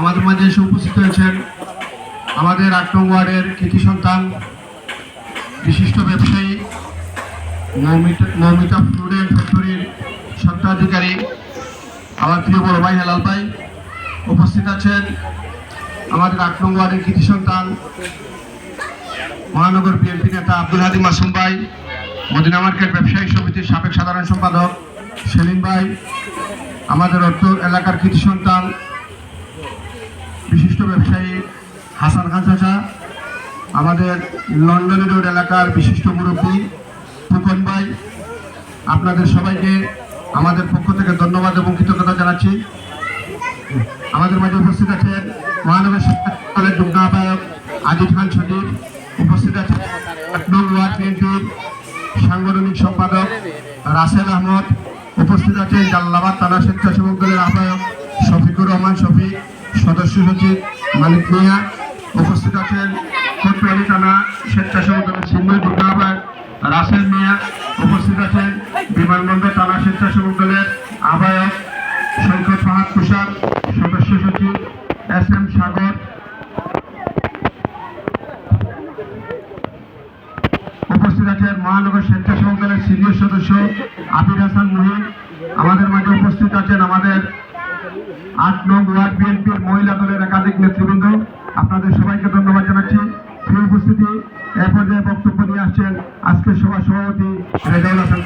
আমাদের মাঝে এসে উপস্থিত হয়েছেন আমাদের আট নং ওয়ার্ডের কৃতি সন্তান, বিশিষ্ট ব্যবসায়ী, নৌমিতা ফুড অ্যান্ড ফ্যাক্টরির সত্ত্বাধিকারী আমার প্রিয় বড় ভাই হেলাল ভাই উপস্থিত আছেন। আমাদের আট নং ওয়ার্ডের কৃতি সন্তান, মহানগর বিএনপি নেতা আব্দুল হাদি মাসুম ভাই, মদিনা মার্কেট ব্যবসায়ী সমিতির সাবেক সাধারণ সম্পাদক সেলিম ভাই, আমাদের অর্থ এলাকার কৃতি সন্তান ব্যবসায়ী হাসান খান চাচা, আমাদের লন্ডন রোড এলাকার বিশিষ্ট মুরব্বী ফুকন ভাই, আপনাদের সবাইকে আমাদের পক্ষ থেকে ধন্যবাদ এবং কৃতজ্ঞতা জানাচ্ছি। আমাদের মাঝে উপস্থিত আছেন মহানগর শিক্ষা কলেজ যুগ্ম আহ্বায়ক আজিজ খান সজীব উপস্থিত আছেন ওয়ার্ড বিএনপির সাংগঠনিক সম্পাদক রাসেল আহমদ, উপস্থিত আছেন জাল্লাবাদ থানা স্বেচ্ছাসেবক দলের আহ্বায়ক শফিকুর রহমান শফিক সদস্য সচিব মানিক মিয়া, উপস্থিত আছেন কোতোয়ালি থানা স্বেচ্ছাসেবক সিনিয়র যুগ্ম রাসেল মিয়া, উপস্থিত আছেন বিমানবন্দর থানা স্বেচ্ছাসেবক দলের আহ্বায়ক সৈকত ফাহাদ তুষার, সদস্য সচিব এস এম সাগর। উপস্থিত আছেন মহানগর স্বেচ্ছাসেবক দলের সিনিয়র সদস্য আবির হাসান মুহিন আমাদের মাঝে উপস্থিত আছেন আমাদের আট নং ওয়ার্ড বিএনপির মহিলা দলের একাধিক নেতৃবৃন্দ, আপনাদের সবাইকে ধন্যবাদ জানাচ্ছি। প্রিয় উপস্থিতি এ পর্যায়ে বক্তব্য নিয়ে আসছেন আজকের সভা সভাপতি রেজাউল হাসান